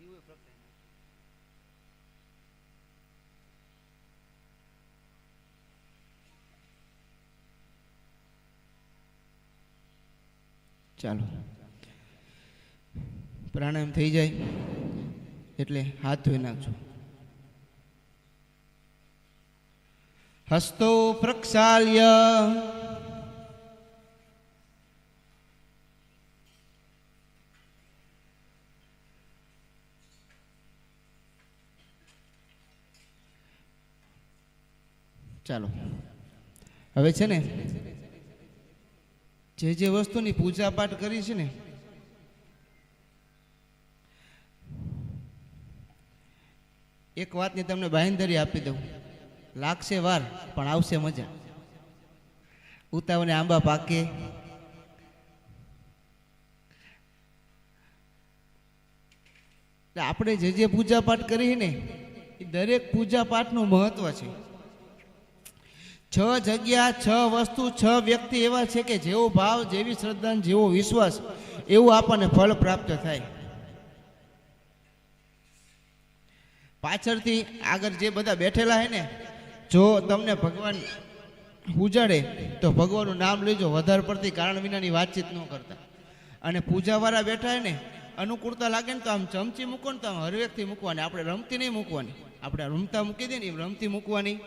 દીવો પ્રગટાવી ચાલો. પ્રાણાયામ થઈ જાય એટલે હાથ ધોઈ નાખજો. હસ્તો પ્રક્ષાલ્ય ચાલો. હવે છે ને, જે જે વસ્તુની પૂજા પાઠ કરી છે ને, એક વાતની તમને બાહેંધરી આપી દઉં. લાગશે વાર, પણ આવશે મજા. ઉતાવળે આંબા પાકે. આપણે જે જે પૂજા પાઠ કરી ને, એ દરેક પૂજા પાઠનું મહત્વ છે. છ જગ્યા, છ વસ્તુ, છ વ્યક્તિ એવા છે કે જેવો ભાવ, જેવી શ્રદ્ધા જેવો વિશ્વાસ, એવું આપણને ફળ પ્રાપ્ત થાય. પાછળથી આગળ જે બધા બેઠેલા હે ને, જો તમને ભગવાન પૂજાડે, તો ભગવાનનું નામ લેજો, વધારે પડતી કારણ વિનાની વાતચીત ન કરતા. અને પૂજાવાળા બેઠા હે ને, અનુકૂળતા લાગે ને તો આમ ચમચી મૂકો ને તો આમ હરવેકથી મૂકવાની. આપણે રમતી નહીં મૂકવાની. આપણે રમતા મૂકી દઈએ ને રમતી મૂકવાની.